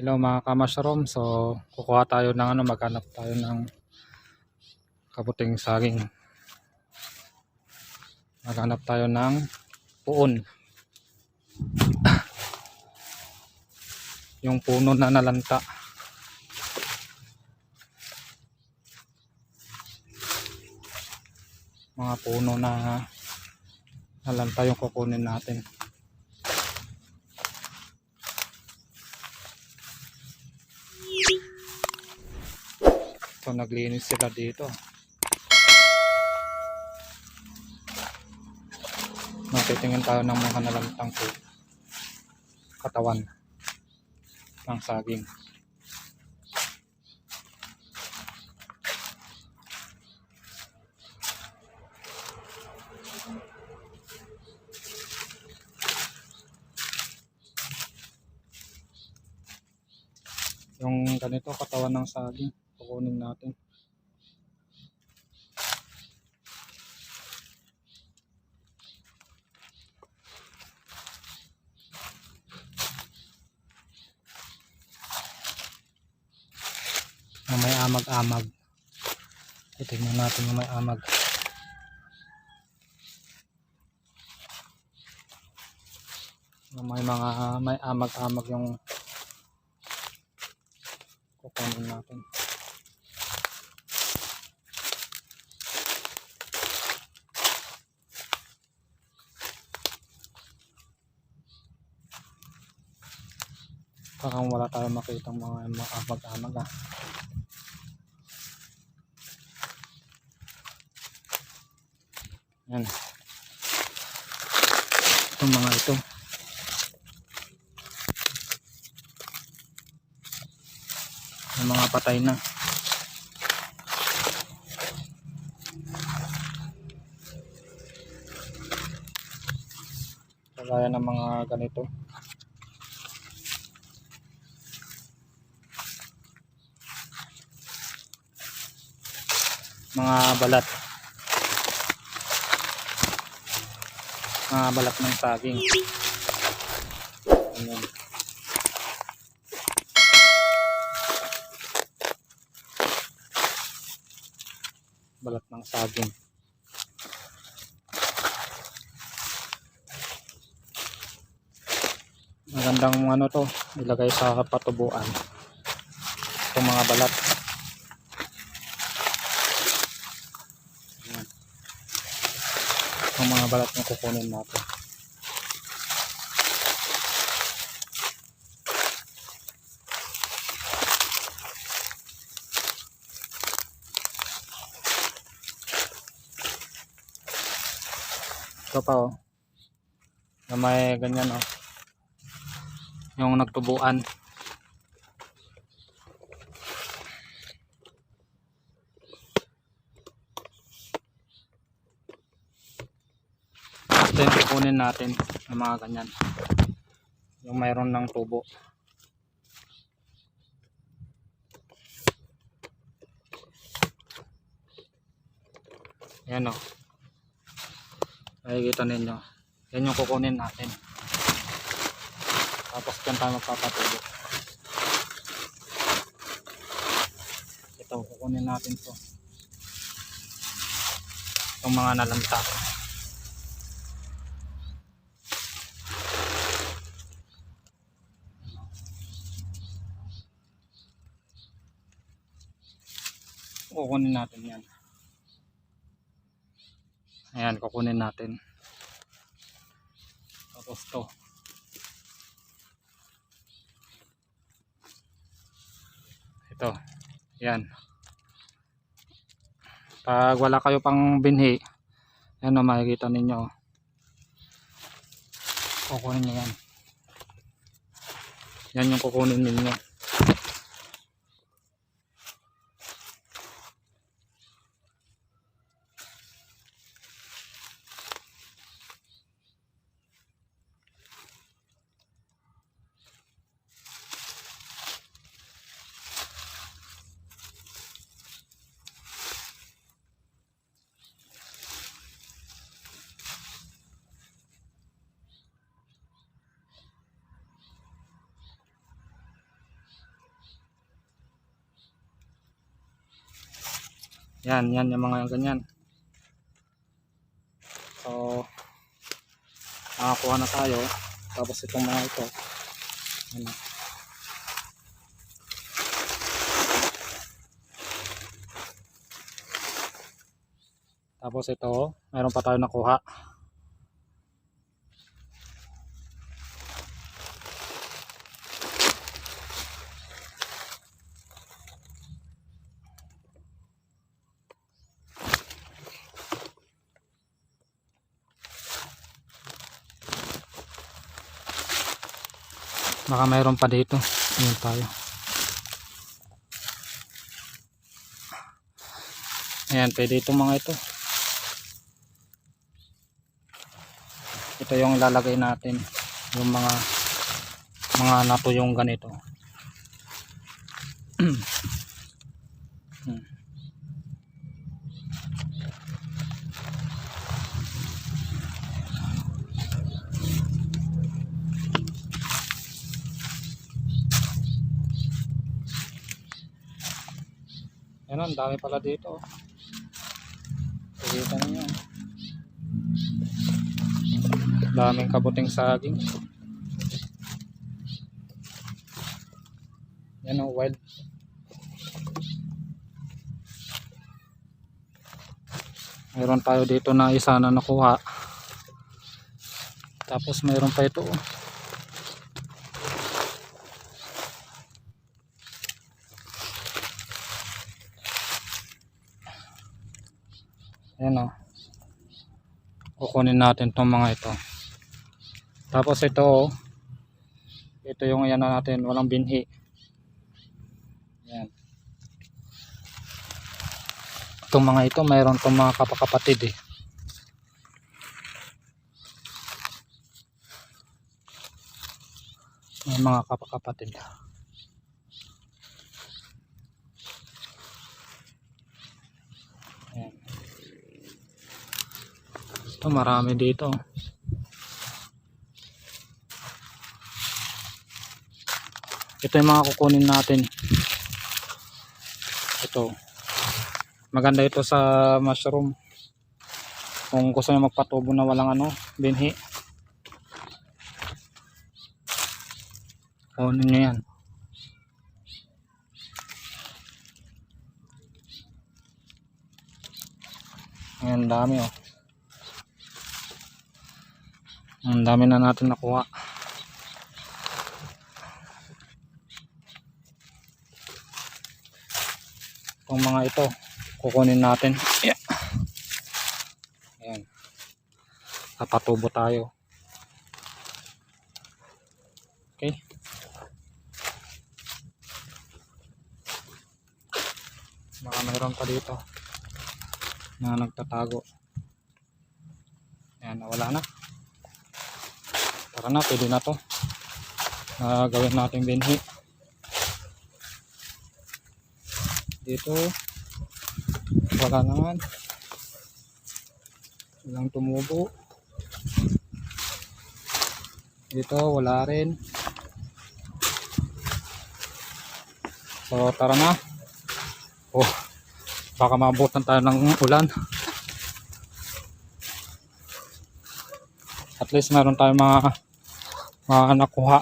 Hello mga kamushroom. So, kukuha tayo ng ano, maghanap tayo ng kabuting saging. Maghanap tayo ng puon. Yung puno na nalanta. Mga puno na nalanta yung kukunin natin. So naglinis sila dito. Matitingin tayo ng mga nalantang po katawan ng saging. Yung ganito katawan ng saging, kukunin natin. May amag-amag. Titignan natin yung may amag. May mga may amag-amag yung kukunin natin. Parang wala tayong makitang mga mga amag-amag ah. Yan. Itong mga ito. Yung mga patay na. Kagaya ng mga ganito. Mga balat. Mga balat ng saging. Ayan. balat ng saging. Magandang ano to, ilagay sa patubuan. Itong mga balat. Mga balat na kukunin natin. Ito pa oh. Na may ganyan oh. Yung nagtubuan. Ito yung kukunin natin ng mga ganyan. Yung mayroon ng tubo. Ayan oh. Nakikita ninyo. Yan yung kukunin natin. Tapos dyan tayo magpapatubo. Ito, kukunin natin to. Itong mga nalanta. Kukunin natin yan. Ayan, kukunin natin. Tapos to. Ito. Yan. Pag wala kayo pang binhi, yan o makikita ninyo. Kukunin nyo yan. Yan yung kukunin ninyo. Yan, yan yung mga ganyan. So, nakakuha na tayo. Tapos itong mga ito. Yan. Tapos ito, mayroon pa tayo nakuha. Baka mayroon pa dito. Ayan tayo. Ayan, pwede itong mga ito. Ito yung ilalagay natin. Yung mga mga natuyong ganito. Yan ang dami pala dito. Pakita niyo. Daming kabuting saging. Yan o, wild. Mayroon tayo dito na isa na nakuha. Tapos mayroon pa ito. oh. Ayan o. Kukunin natin tong mga ito. Tapos ito. Ito yung ayan na natin. Walang binhi. Ayan. Itong mga ito, mayroon tong mga kapakapatid eh. May mga kapakapatid. Ito marami dito. Ito yung mga kukunin natin. Ito. Maganda ito sa mushroom. Kung gusto nyo magpatubo na walang ano, binhi. Kunin nyo yan. Ayan, dami oh. Ang dami na natin nakuha. Itong mga ito, kukunin natin. Yeah. Ayan. Papatubo tayo. Okay. Baka mayroon pa dito na nagtatago. Ayan, wala na. Tara na, pwede na to. Ah, gawin natin binhi. Dito, wala naman. Walang tumubo. Dito, wala rin. So, tara na. Oh, baka mabutan tayo ng ulan. At least meron tayong mga, mga nakuha.